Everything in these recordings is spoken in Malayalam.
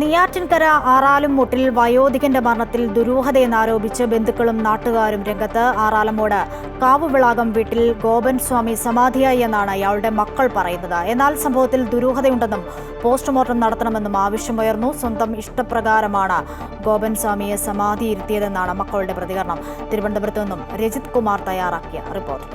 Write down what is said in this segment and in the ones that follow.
നെയ്യാറ്റിൻകര ആറാലുംമൂട്ടിൽ വയോധികന്റെ മരണത്തിൽ ദുരൂഹതയെന്നാരോപിച്ച് ബന്ധുക്കളും നാട്ടുകാരും രംഗത്ത് ആറാലമോട്. കാവുവിളാകം വീട്ടിൽ ഗോപൻ സ്വാമി സമാധിയായി എന്നാണ് അയാളുടെ മക്കൾ പറയുന്നത്. എന്നാൽ സംഭവത്തിൽ ദുരൂഹതയുണ്ടെന്നും പോസ്റ്റ്മോർട്ടം നടത്തണമെന്നും ആവശ്യമുയർന്നു. സ്വന്തം ഇഷ്ടപ്രകാരമാണ് ഗോപൻ സ്വാമിയെ സമാധിയിരുത്തിയതെന്നാണ് മക്കളുടെ പ്രതികരണം. തിരുവനന്തപുരത്തു നിന്നും രജിത് കുമാർ തയ്യാറാക്കിയ റിപ്പോർട്ട്.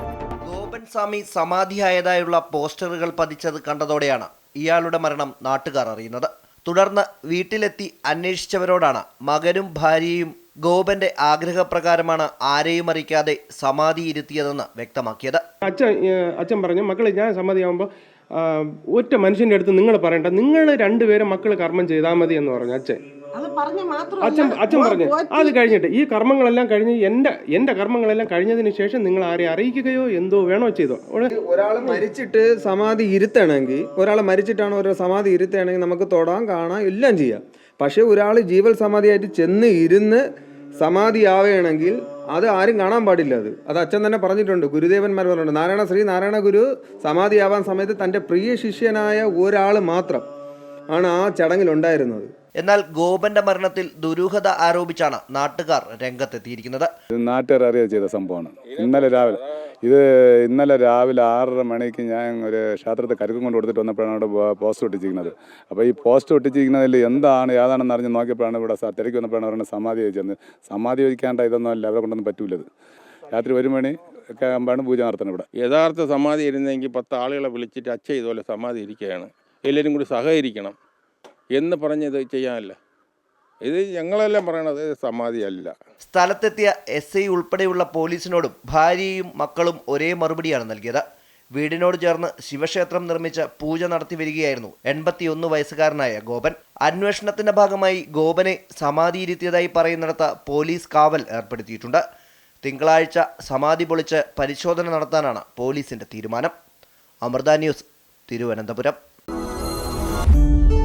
ഗോപൻ സ്വാമി സമാധിയായതായുള്ള പോസ്റ്ററുകൾ പതിച്ചത് കണ്ടതോടെയാണ് ഇയാളുടെ മരണം നാട്ടുകാർ അറിയുന്നത്. തുടർന്ന് വീട്ടിലെത്തി അന്വേഷിച്ചവരോടാണ്. മകനും ഭാര്യയും ഗോപന്റെ ആഗ്രഹപ്രകാരമാണ് ആരെയും അറിയിക്കാതെ സമാധിയിരുത്തിയതെന്ന് വ്യക്തമാക്കിയത്. അച്ഛൻ അച്ഛൻ പറഞ്ഞു മക്കളെ ഞാൻ സമ്മതിയാകുമ്പോൾ ഒറ്റ മനുഷ്യന്റെ അടുത്ത് നിങ്ങൾ പറയണ്ട. നിങ്ങൾ രണ്ടുപേരും മക്കൾ കർമ്മം ചെയ്താൽ മതി എന്ന് പറഞ്ഞു അച്ഛൻ. അച്ഛൻ അച്ഛൻ പറഞ്ഞു അത് കഴിഞ്ഞിട്ട് ഈ കർമ്മങ്ങളെല്ലാം കഴിഞ്ഞ് എന്റെ എന്റെ കർമ്മങ്ങളെല്ലാം കഴിഞ്ഞതിന് ശേഷം നിങ്ങൾ ആരെ അറിയിക്കുകയോ എന്തോ വേണോ ചെയ്തോ? ഒരാൾ മരിച്ചിട്ട് സമാധി ഇരുത്തണമെങ്കിൽ ഒരാൾ മരിച്ചിട്ടാണ് ഒരു സമാധി ഇരുത്തുകയാണെങ്കിൽ നമുക്ക് തൊടാൻ കാണാൻ എല്ലാം ചെയ്യാം. പക്ഷേ ഒരാൾ ജീവൽ സമാധിയായിട്ട് ചെന്ന് ഇരുന്ന് സമാധി ആവുകയാണെങ്കിൽ അത് ആരും കാണാൻ പാടില്ല അത്. അത് അച്ഛൻ തന്നെ പറഞ്ഞിട്ടുണ്ട് ഗുരുദേവന്മാർ പറഞ്ഞിട്ടുണ്ട്. നാരായണ ശ്രീ നാരായണ ഗുരു സമാധിയാവാൻ സമയത്ത് തന്റെ പ്രിയ ശിഷ്യനായ ഒരാൾ മാത്രം ആണ് ആ ചടങ്ങിലുണ്ടായിരുന്നത്. എന്നാൽ ഗോപന്റെ മരണത്തിൽ ദുരൂഹത ആരോപിച്ചാണ് നാട്ടുകാർ രംഗത്തെത്തിയിരിക്കുന്നത്. ഇത് നാട്ടുകാർ അറിയാതെ ചെയ്ത സംഭവമാണ്. ഇന്നലെ രാവിലെ ഇത് ഇന്നലെ രാവിലെ ആറര മണിക്ക് ഞാൻ ഒരു ക്ഷേത്രത്തിൽ കരുക്കും കൊണ്ട് കൊടുത്തിട്ട് വന്നപ്പോഴാണ് അവിടെ പോസ്റ്റ് ഒട്ടിച്ചിരിക്കുന്നത്. അപ്പോൾ ഈ പോസ്റ്റ് ഒട്ടിച്ചിരിക്കുന്നതിൽ എന്താണ് ഏതാണെന്ന് അറിഞ്ഞ് നോക്കിയപ്പോഴാണ് ഇവിടെ തിരക്കി തിരക്ക് വന്നപ്പോഴാണ് അവരുടെ സമാധി ചോദിച്ചത് സമാധി ചോദിക്കാണ്ട ഇതൊന്നും അല്ല അവരെ കൊണ്ടൊന്നും പറ്റൂലത് രാത്രി ഒരു മണി ഒക്കെ ആകുമ്പോഴാണ് പൂജ നടത്തുന്നത് ഇവിടെ. യഥാർത്ഥ സമാധി ഇരുന്നെങ്കിൽ പത്ത് ആളുകളെ വിളിച്ചിട്ട് അച്ഛ ഇതുപോലെ സമാധി ഇരിക്കുകയാണ്. എല്ലാവരും കൂടി സഹകരിക്കണം എന്ന് പറഞ്ഞത് ചെയ്യാനല്ല. ഇത് ഞങ്ങളെല്ലാം പറയണത് സമാധിയല്ല. സ്ഥലത്തെത്തിയ എസ് ഐ ഉൾപ്പെടെയുള്ള പോലീസിനോടും ഭാര്യയും മക്കളും ഒരേ മറുപടിയാണ് നൽകിയത്. വീടിനോട് ചേർന്ന് ശിവക്ഷേത്രം നിർമ്മിച്ച പൂജ നടത്തി വരികയായിരുന്നു എൺപത്തിയൊന്ന് വയസ്സുകാരനായ ഗോപൻ. അന്വേഷണത്തിന്റെ ഭാഗമായി ഗോപനെ സമാധിയിരുത്തിയതായി പറയുന്നിടത്ത് പോലീസ് കാവൽ ഏർപ്പെടുത്തിയിട്ടുണ്ട്. തിങ്കളാഴ്ച സമാധി പൊളിച്ച് പരിശോധന നടത്താനാണ് പോലീസിന്റെ തീരുമാനം. അമൃത ന്യൂസ് തിരുവനന്തപുരം. you